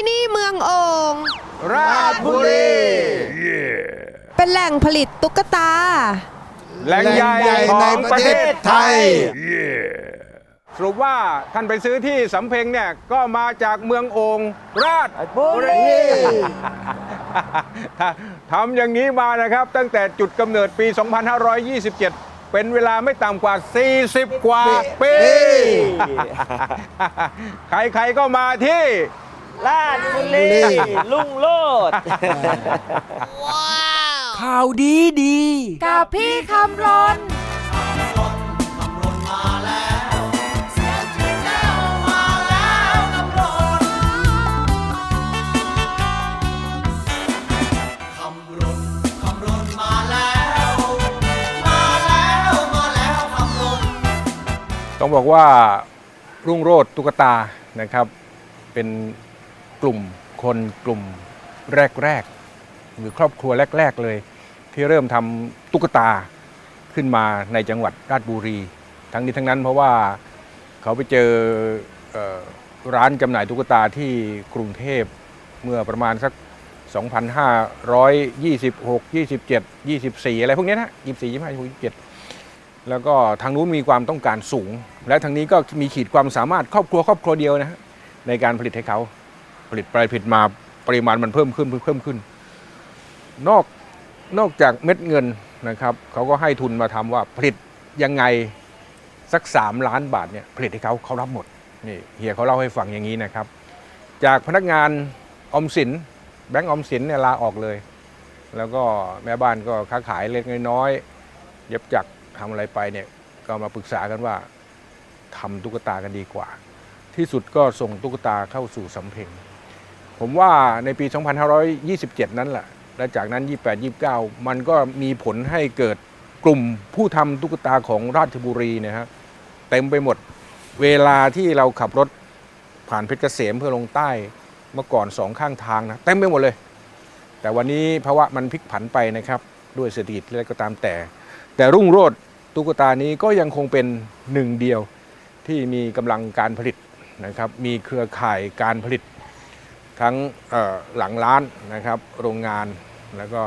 ที่นี่เมืองโอ่งราชบุรี เป็นแหล่งผลิตตุ๊กตา แหล่งใหญ่แหล่งใหญ่ขในองปประระเทเทศศไทไทยยสรุปว่าท่านไปซื้อที่สำเพ็งเนี่ยก็มาจากเมืองโอ่งราชบุรีทำอย่างนี้มานะครับ ตั้งแต่จุดกำเนิดปี 2527เป็นเวลาไม่ต่ำกว่า 40 กว่าปี ใครๆก็มาที่ ราชบุรีลุ่งโลด ข่าวดีดี กับพี่คำรน ต้องบอกว่ารุ่งโรจน์ตุ๊กตานะครับ เป็น กลุ่มคนกลุ่มแรกๆ หรือครอบครัวแรก ๆ เลย ที่เริ่มทำตุ๊กตาขึ้นมาในจังหวัดราชบุรี ทั้งนี้ทั้งนั้นเพราะว่าเขาไปเจอเออร้านจำหน่ายตุ๊กตาที่กรุงเทพเมื่อประมาณสัก 2,526 27 24 อะไรพวกนี้ยนะ24 25 27 แล้วก็ทางนู้นมีความต้องการสูง และทางนี้ก็มีขีดความสามารถครอบครัวครอบครัวเดียวนะฮะในการผลิตให้เขา ผลิตไปผลิตมาปริมาณมันเพิ่มขึ้นเพิ่มขึ้น นอกนอกจากเม็ดเงินนะครับเขาก็ให้ทุนมาทำว่าผลิตยังไงสัก 3 ล้านบาทเนี่ยผลิตให้เขาเขารับหมดนี่เฮียเขาเล่าให้ฟังอย่างนี้นะครับ จากพนักงานอมสินแบงก์อมสินเนี่ยลาออกเลย แล้วก็แม่บ้านก็ค้าขายเล็กน้อยเย็บจักรทำอะไรไปเนี่ยก็มาปรึกษากันว่าทำตุ๊กตากันดีกว่า ที่สุดก็ส่งตุ๊กตาเข้าสู่สำเพ็ง ผมว่าในปี 2527 นั้นแหละ และจากนั้น 28 29 มันก็มีผลให้เกิดกลุ่มผู้ทำตุ๊กตาของราชบุรีเนะฮะเต็มไปหมดเวลาที่เราขับรถผ่านเพชรเกษมเพื่อลงใต้เมื่อก่อนสองข้างทางนะเต็มไปหมดเลย แต่วันนี้ภาวะมันพลิกผันไปนะครับ ด้วยเศรษฐกิจอะไรก็ตามแต่ แต่รุ่งโรจน์ตุ๊กตานี้ก็ยังคงเป็นหนึ่งเดียวที่มีกำลังการผลิตนะครับมีเครือข่ายการผลิต ทั้งหลังร้านนะครับโรงงานแล้วก็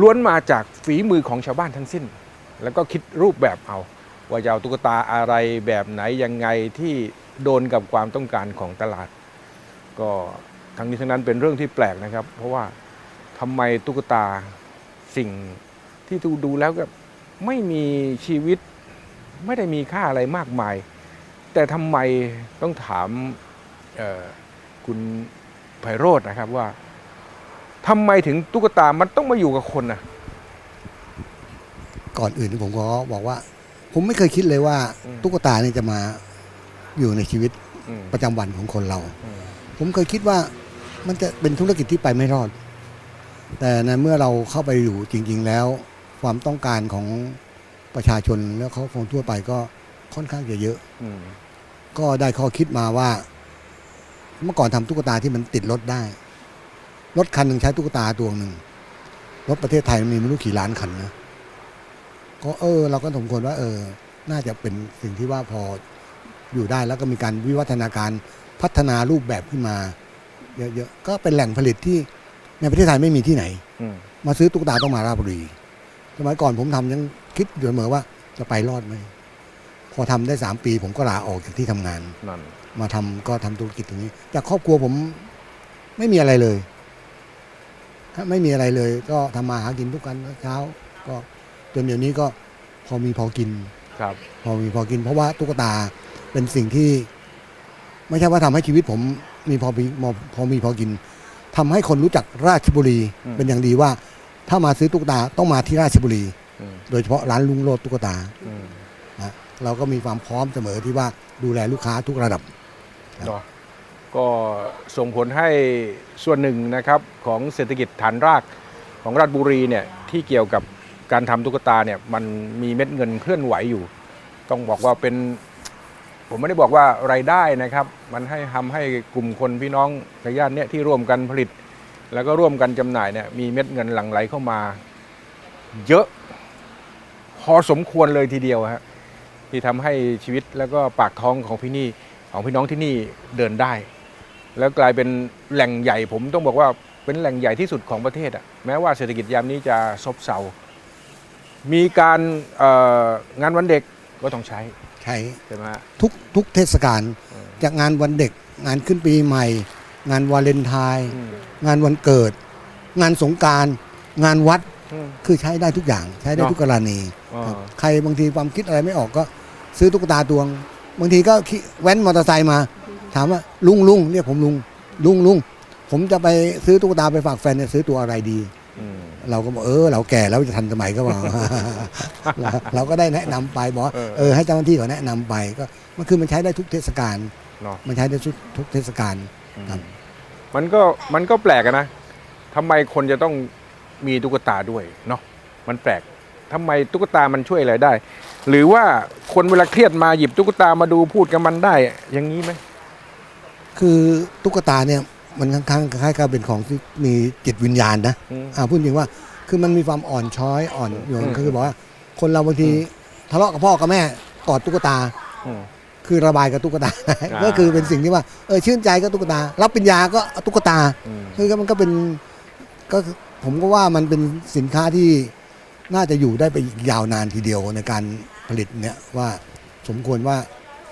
ล้วนมาจากฝีมือของชาวบ้านทั้งสิ้น แล้วก็คิดรูปแบบเอา ว่าจะเอาตุ๊กตาอะไรแบบไหนยังไงที่โดนกับความต้องการของตลาด ก็ทั้งนี้ทั้งนั้นเป็นเรื่องที่แปลกนะครับ เพราะว่าทำไมตุ๊กตาสิ่งที่ดูดูแล้วก็ไม่มีชีวิตไม่ได้มีค่าอะไรมากมาย แต่ทำไมต้องถามคุณ ไพโรจน์นะครับว่าทำไมถึงตุ๊กตามันต้องมาอยู่กับคนนะก่อนอื่นผมก็บอกว่า ผมไม่เคยคิดเลยว่าอืมตุ๊กตานี่จะมาอยู่ในชีวิตอืมประจำวันของคนเราอืมผมเคยคิดว่ามันจะเป็นธุรกิจที่ไปไม่รอด แต่ในเมื่อเราเข้าไปอยู่จริง ๆ แล้ว ความต้องการของประชาชนแล้วเขาคงทั่วไปก็ค่อนข้างจะเยอะอืมก็ได้ข้อคิดมาว่า เมื่อก่อนทำตุ๊กตาที่มันติดรถได้ รถคันหนึ่งใช้ตุ๊กตาตัวหนึ่งรถประเทศไทยมีไม่รู้กี่ล้านคันนะก็เออ เราก็สมควรว่า เออ น่าจะเป็นสิ่งที่ว่าพออยู่ได้แล้วก็มีการวิวัฒนาการพัฒนารูปแบบขึ้นมาเยอะๆก็เป็นแหล่งผลิตที่ในประเทศไทยไม่มีที่ไหนอืมมาซื้อตุ๊กตาต้องมาราชบุรีสมัยก่อนผมทำยังคิดอยู่เสมอว่าจะไปรอดไหม พอทำได้สามปี ผมก็ลาออกจากที่ทำงาน นั่น มาทำก็ทำธุรกิจตรงนี้ จากครอบครัวผมไม่มีอะไรเลยถ้าไม่มีอะไรเลย ก็ทำมาหากินทุกวันเช้า ก็จนเดี๋ยวนี้ก็พอมีพอกินครับ พอมีพอกิน เพราะว่าตุ๊กตาเป็นสิ่งที่ ไม่ใช่ว่าทำให้ชีวิตผมมีพอมีพอมีพอกินทำให้คนรู้จักราชบุรีเป็นอย่างดีว่า ถ้ามาซื้อตุ๊กตาต้องมาที่ราชบุรีอืมโดยเฉพาะร้านลุงโลดตุ๊กตาอืมนะ เราก็มีความพร้อมเสมอที่ว่าดูแลลูกค้าทุกระดับ ก็ส่งผลให้ส่วนหนึ่งนะครับของเศรษฐกิจฐานรากของราชบุรีเนี่ยที่เกี่ยวกับการทำตุ๊กตาเนี่ยมันมีเม็ดเงินเคลื่อนไหวอยู่ ต้องบอกว่าเป็น ผมไม่ได้บอกว่ารายได้นะครับ มันให้ทำให้กลุ่มคนพี่น้องในย่านเนี่ยที่ร่วมกันผลิต แล้วก็ร่วมกันจำหน่ายเนี่ยมีเม็ดเงินหลั่งไหลเข้ามา เยอะ พอสมควรเลยทีเดียวฮะ ที่ทำให้ชีวิตแล้วก็ปากท้องของพี่นี่ของพี่น้องที่นี่เดินได้ แล้วกลายเป็นแหล่งใหญ่ผมต้องบอกว่าเป็นแหล่งใหญ่ที่สุดของประเทศอะแม้ว่าเศรษฐกิจยามนี้จะซบเซา มีการเอ่องานวันเด็กก็ต้องใช้ใช้ใช่ไหมฮะทุกทุกเทศกาลจากงานวันเด็ก งานขึ้นปีใหม่ งานวาเลนไทน์อืมงานวันเกิด งานสงกรารงานวัดอืมคือใช้ได้ทุกอย่าง ใช้ได้เนอะทุกกรณีอ่าครับใครบางทีความคิดอะไรไม่ออกก็ ซื้อตุ๊กตาตวง บางทีก็ขี่แว้นมอเตอร์ไซค์มา ถามว่าลุงลุงเรียกผมลุงลุงลุงผมจะไปซื้อตุ๊กตาไปฝากแฟนเนี่ยซื้อตัวอะไรดี อืม เราก็บอกเออเราแก่แล้วจะทันสมัยก็บอก เราเราก็ได้แนะนำไปบอกว่าเออ เออให้เจ้าหน้าที่เขาแนะนำไปก็มันคือมันใช้ได้ทุกเทศกาลเนาะมันใช้ได้ทุกทุกเทศกาล ครับ มันก็มันก็แปลกอะนะทำไมคนจะต้องมีตุ๊กตาด้วยเนาะมันแปลกทำไมตุ๊กตามันช่วยอะไรได้ หรือว่าคนเวลาเครียดมาหยิบตุ๊กตามาดูพูดกับมันได้ อย่างนี้ไหมคือตุ๊กตาเนี่ยมันค่อนข้างคล้ายๆกับเป็นของที่มีจิตวิญญาณนะอืมอ่าพูดจริงว่าคือมันมีความอ่อนช้อยอ่อนโยนอืมก็คือบอกว่าคนเราบางทีทะเลาะกับพ่อกับแม่กอดตุ๊กตาอืมคือระบายกับตุ๊กตาอ่าก็คือเป็นสิ่งที่ว่าเออชื่นใจก็ตุ๊กตา รับปริญญาก็เอาตุ๊กตาอืมคือก็มันก็เป็นก็ผมก็ว่ามันเป็นสินค้าที่ น่าจะอยู่ได้ไปอีกยาวนานทีเดียวในการผลิตเนี่ยว่าสมควรว่า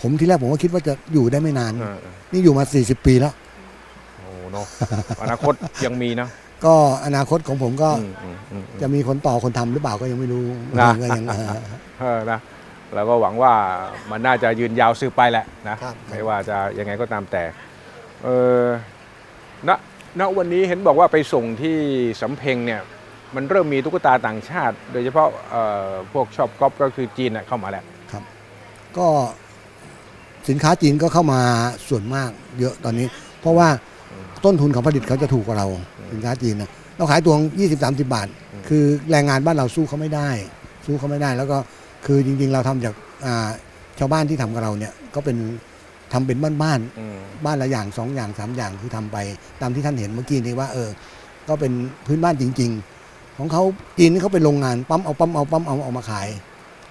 ผมที่แรกผมก็คิดว่าจะอยู่ได้ไม่นาน เออนี่อยู่มา 40 ปีแล้ว โอ้เนาะอนาคตยังมีนะก็อนาคตของผมก็อืมอืมอืมอืม จะมีคนต่อคนทำหรือเปล่าก็ยังไม่รู้นะ ก็ยังเออ เออนะเราก็หวังว่ามันน่าจะยืนยาวสืบไปแหละนะครับ ไม่ว่าจะยังไงก็ตามแต่เออณณวันนี้เห็นบอกว่าไปส่งที่สำเพ็งเนี่ย มันเริ่มมีตุ๊กตาต่างชาติ โดยเฉพาะเอ่อพวกชอบก๊อปก็คือจีนน่ะเข้ามาแล้วก็สินค้าจีนก็เข้ามาส่วนมากเยอะตอนนี้ เพราะว่าต้นทุนของผลิตเขาจะถูกกว่าเราสินค้าจีนนะเราขายตัว20 30บาท คือแรงงานบ้านเราสู้เขาไม่ได้ สู้เขาไม่ได้ แล้วก็คือจริง ๆ เราทำจากอ่าชาวบ้านที่ทำกับเราเนี่ยก็เป็นทำเป็นบ้านๆอืมบ้านละอย่างสองอย่างสามอย่างคือทำไป ตามที่ท่านเห็นเมื่อกี้นี้ว่าเออ ก็เป็นพื้นบ้านจริง ๆ ของเขาจีนนี่เขาเป็นโรงงานปั๊มเอาปั๊มเอาปั๊มเอาเอามาขาย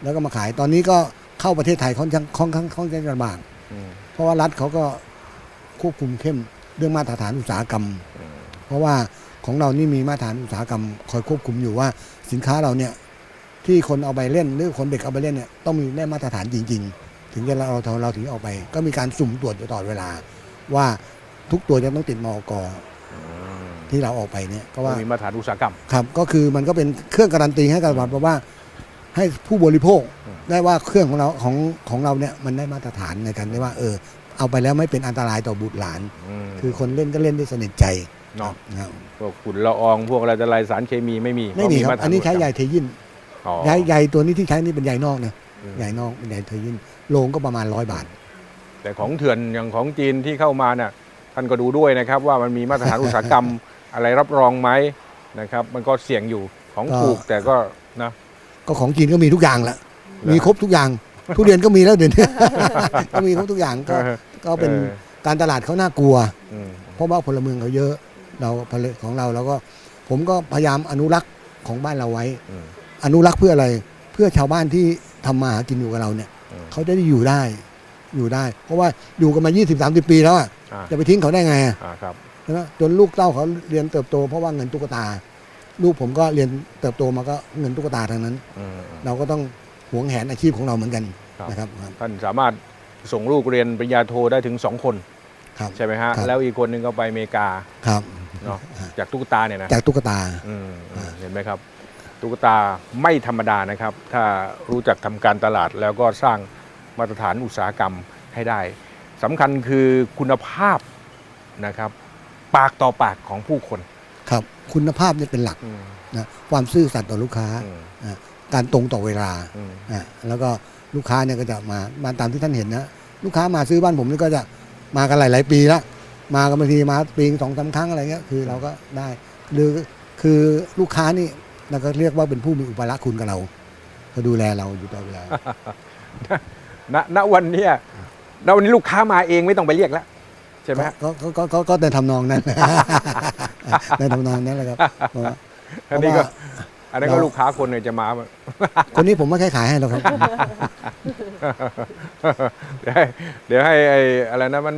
แล้วก็มาขายตอนนี้ก็เข้าประเทศไทยค่อนข้างค่อนข้างค่อนข้างลำบากอืมเพราะว่ารัฐเขาก็ควบคุมเข้มเรื่องมาตรฐานอุตสาหกรรมอืมเพราะว่าของเรานี่มีมาตรฐานอุตสาหกรรม คอยควบคุมอยู่ว่าสินค้าเราเนี่ยที่คนเอาไปเล่นหรือคนเด็กเอาไปเล่นเนี่ยต้องมีได้มาตรฐานจริง ๆ ถึงจะเราเราเราถึงเอาไป ก็มีการสุ่มตรวจอยู่ตลอดเวลา ว่าทุกตัวจะต้องติดมอกอืม ที่เราออกไปเนี่ยก็ก็ว่ามีมาตรฐานอุตสาหกรรมครับก็คือมันก็เป็นเครื่องการันตีให้กับวัดเพราะว่า ให้ผู้บริโภคอืมได้ว่าเครื่องของเราของของเราเนี่ยมันได้มาตรฐานในการที่ว่า เออ เอาไปแล้วไม่เป็นอันตรายต่อบุตรหลานมคือคนเล่นก็เล่นได้สนิทใจเนาะนะครับพวกฝุ่นละอองพวกอะไรต่ออะไรสารเคมีไม่มีไม่มีเพาะครับาตฐาอันนี้ใช้อุตสาใยหกรรมเทยินอ๋อใยใยตัวนี้ที่ใช้นี่เป็นใยนอกนะอืมใยนอกเป็นใยเทยินโลงก็ประมาณร้อยบาท แต่ของเถื่อนอย่างของจีนที่เข้ามาเนี่ยท่านก็ดูด้วยนะครับว่ามันมีมาตรฐานอุตสาหกรรม อะไรรับรองไหมนะครับ มันก็เสี่ยงอยู่ของก็ถูกแต่ก็นะ ก็ของจีนก็มีทุกอย่างแหละเหรอมีครบทุกอย่าง ทุเรียนก็มีแล้วเดี๋ยวนี้ ก็มีครบทุกอย่างก็เออก็เป็นออการตลาดเขาน่ากลัวอืมเพราะว่าพลเมืองเขาเยอะเราผลิตของเราแล้วก็ ผมก็พยายามอนุรักษ์ของบ้านเราไว้อืมอนุรักษ์เพื่ออะไรเพื่อชาวบ้านที่ทำมาหากินอยู่กับเราเนี่ยอืมเขาจะได้อยู่ได้อยู่ได้ เพราะว่าอยู่กันมา 20 30 ปีแล้วอะอ่าจะไปทิ้งเขาได้ไงอะอ่าครับ ใช่ไหมจนลูกเต้าเขาเรียนเติบโต เพราะว่าเงินตุ๊กตา ลูกผมก็เรียนเติบโตมาก็เงินตุ๊กตาทางนั้น อืมเราก็ต้องหวงแหนอาชีพของเราเหมือนกันครับนะครับครับ ท่านสามารถส่งลูกเรียนปริญญาโทได้ถึงสองคนครับ ใช่ไหมฮะ ครับ แล้วอีกคนหนึ่งก็ไปอเมริกาครับเนาะจากตุ๊กตาเนี่ยนะ จากตุ๊กตา อืมอืมเห็นไหมครับ ตุ๊กตาไม่ธรรมดานะครับ ถ้ารู้จักทำการตลาดแล้วก็สร้างมาตรฐานอุตสาหกรรมให้ได้สำคัญคือคุณภาพนะครับ ปากต่อปากของผู้คนครับ คุณภาพเนี่ยเป็นหลักอืม นะความซื่อสัตย์ต่อลูกค้าอืมอะการตรงต่อเวลาอืมอะแล้วก็ลูกค้าเนี่ยก็จะมามาตามที่ท่านเห็นนะลูกค้ามาซื้อบ้านผมนี่ก็จะมากันหลาย ๆ ปีแล้วมากันบางทีมาปีสองสามครั้งอะไรเงี้ยคือเราก็ได้หรือคือลูกค้านี่เราก็เรียกว่าเป็นผู้มีอุปการะคุณกับเราก็ดูแลเราอยู่ตลอดเวลา ณณวันเนี้ยณวันนี้ลูกค้ามาเองไม่ต้องไปเรียกแล้ว ใช่ไหมฮะก็ก็ก็ก็ก็ในทำนองนั้น ในทำนองนั้นแหละครับเพราะว่าอันนี้ก็เพราะว่าอันนั้นก็เราลูกค้าคนหนึ่งจะมา คนนี้ผมไม่เคยขายให้หรอกครับ เดี๋ยวให้เดี๋ยวให้ไอ้อะไรนะมัน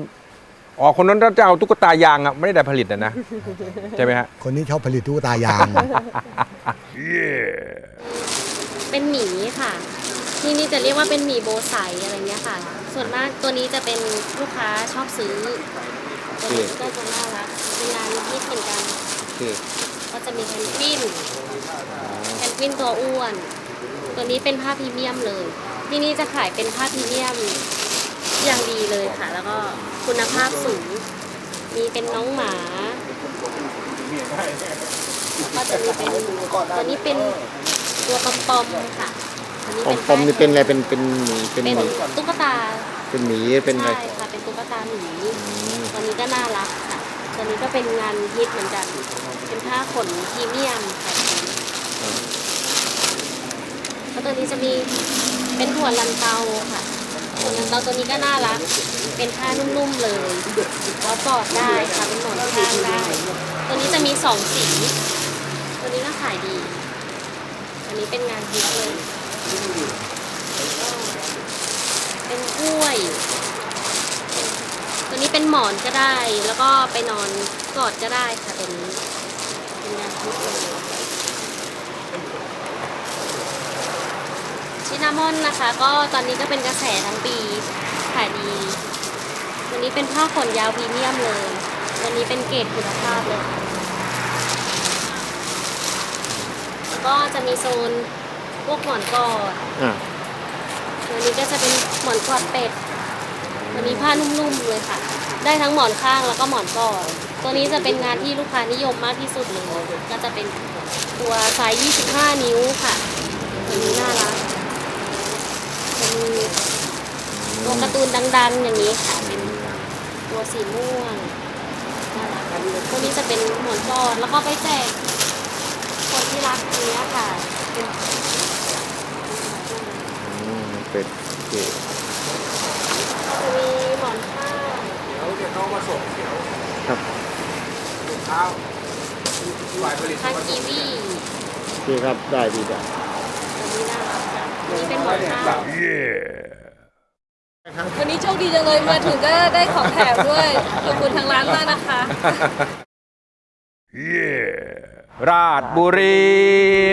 อ๋อคนนั้นจะเอาตุ๊กตายางอะไม่ได้ผลิตนะนะ ใช่ไหมฮะ คนนี้ชอบผลิตตุ๊กตายาง เป็นหมีค่ะ ที่นี่จะเรียกว่าเป็นหมีโบไซอะไรเงี้ยค่ะ ส่วนมากตัวนี้จะเป็นลูกค้าชอบซื้อตัวนี้ก็จะน่ารักเป็นงานฮิตเหมือนกันก็จะมีแพนกวินแพนกวินตัวอ้วน ตัวนี้เป็นผ้าพรีเมียมเลย ที่นี่จะขายเป็นผ้าพรีเมียมอย่างดีเลยค่ะ แล้วก็คุณภาพสูง มีเป็นน้องหมาก็จะมีเป็นตัวนี้เป็นตัวปอมปอมๆค่ะอันนี้ ปอมปอมนี่เป็นอะไรเป็นเป็นหมีเป็นเป็นหมีตุ๊กตาเป็นหมีเป็นอะไรใช่ค่ะเป็นตุ๊กตาหมีตัวนี้ก็น่ารักค่ะตัวนี้ก็เป็นงานฮิตเหมือนกัน เป็นผ้าขนพรีเมียมค่ะแล้วตัวนี้จะมีเป็นหัวลันเตาค่ะหัวลันเตาตัวนี้ก็น่ารัก เป็นผ้านุ่มๆเลยแล้วกอดได้ค่ะเป็นหมอนข้างได้ตัวนี้จะมีสองสี ตัวนี้ก็ขายดี อันนี้เป็นงานฮิตเลยแล้วก็ เป็นกล้วย ตัวนี้เป็นหมอนก็ได้ แล้วก็ไปนอนกอดก็ได้ค่ะตัวนี้เป็นงานฮิตเลยชินามอนนะคะ ก็ตอนนี้ก็เป็นกระแสทั้งปีขายดีตัวนี้เป็นผ้าขนยาวพรีเมียมเลยตัวนี้เป็นเกรดคุณภาพเลย แล้วก็จะมีโซน พวกหมอนกอดอ่าตัวนี้ก็จะเป็นหมอนกอดเป็ดตัวนี้ผ้านุ่มๆเลยค่ะ ได้ทั้งหมอนข้างแล้วก็หมอนกอดตัวนี้จะเป็นงานที่ลูกค้านิยมมากที่สุดเลยก็จะเป็นตัวไซส์ 25 นิ้วค่ะตัวนี้น่ารักเป็นตัวการ์ตูนดังๆ อย่างนี้ค่ะเป็นตัวสีม่วงน่ารักตัวนี้จะเป็นหมอนกอดแล้วก็ไปแจกคนที่รักอันเนี้ยค่ะ เป็นอืมเป็ดโอเคจะมีหมอนข้างเดี๋ยวเดี๋ยวน้องมาส่งเดี๋ยวครับลูกค้าฝ่ายผลิตข้างกีวีโอเคครับได้ดีได้ตัวนี้น่ารักค่ะตัวนี้เป็นหมอนข้างวันนี้โชคดีจังเลยมาถึงก็ได้ของแถมด้วยขอบคุณทางร้านมากนะคะ ราชบุรี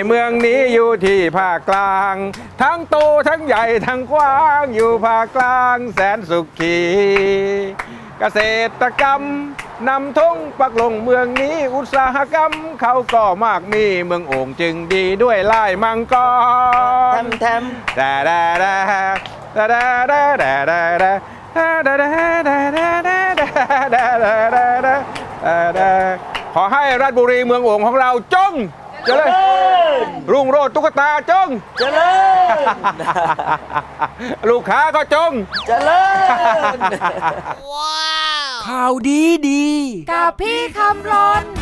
เมืองนี้อยู่ที่ภาคกลาง ทั้งโตทั้งใหญ่ทั้งกว้างอยู่ภาคกลางแสนสุขี เกษตรกรรมนำทงปักลงเมืองนี้อุตสาหกรรมเขาก็มากมีเมืองโอ่งจึงดีด้วยลายมังกแทรมแทมดาดาดาดาดาดาดาดาดาดาดาดาดาดาดาดาดาดาดา ขอให้ราชบุรีเมืองโอ่งของเราจงเจริญรุ่งโรจน์ตุ๊กตาจงเจริญลูกค้าก็จงเจริญข่าวดีดี กับพี่คำรนขอบคุณ